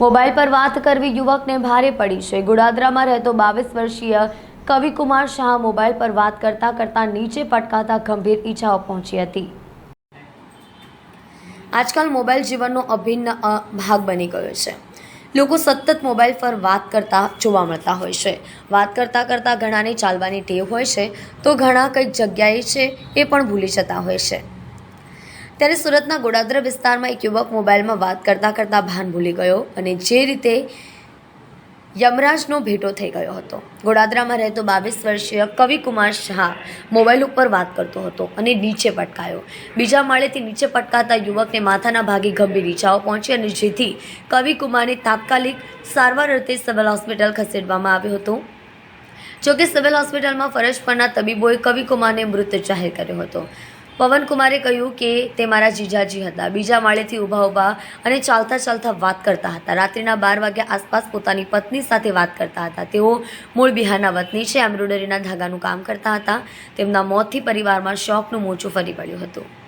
Mobile પર વાત કરવી યુવકને ભારે પડી છે. ગુડાદરામાં રહેતો બાવીસ વર્ષીય કવિકુમાર શાહ મોબાઈલ પર વાત કરતા કરતા નીચે પટકાતા ગંભીર ઈજાઓ પહોંચી હતી. આજકાલ મોબાઈલ જીવનનો અભિન્ન ભાગ બની ગયો છે. લોકો સતત મોબાઈલ પર વાત કરતા જોવા મળતા હોય છે. વાત કરતાં કરતાં ઘણાને ચાલવાની ટેવ હોય છે. તો ઘણા કંઈક જગ્યાએ છે એ પણ ભૂલી જતા હોય છે. ત્યારે સુરતના ગોડાદરા વિસ્તારમાં એક યુવક મોબાઈલમાં વાત કરતાં કરતાં ભાન ભૂલી ગયો અને જે રીતે યમરાજનો ભેટો થઈ ગયો હતો. ગોડાદરામાં રહેતો બાવીસ વર્ષીય કવિકુમાર શાહ મોબાઈલ ઉપર વાત કરતો હતો અને નીચે પટકાયો. બીજા માળેથી નીચે પટકાતા યુવકને માથાના ભાગે ગંભીર ઈજાઓ પહોંચી અને જેથી કવિકુમારને તાત્કાલિક સારવાર અર્થે સિવિલ હોસ્પિટલ ખસેડવામાં આવ્યો હતો. જોકે સિવિલ હોસ્પિટલમાં ફરજ પરના તબીબોએ કવિકુમારને મૃત જાહેર કર્યો હતો. પવનકુમારે કહ્યું કે તે મારા જીજાજી હતા. બીજા માળેથી ઊભા ઊભા અને ચાલતા ચાલતા વાત કરતા હતા. રાત્રિના બાર વાગ્યા આસપાસ પોતાની પત્ની સાથે વાત કરતા હતા. તેઓ મૂળ બિહારના વતની છે. એમ્બ્રોઇડરીના ધાગાનું કામ કરતા હતા. તેમના મોતથી પરિવારમાં શોકનું મોજું ફરી પડ્યું હતું.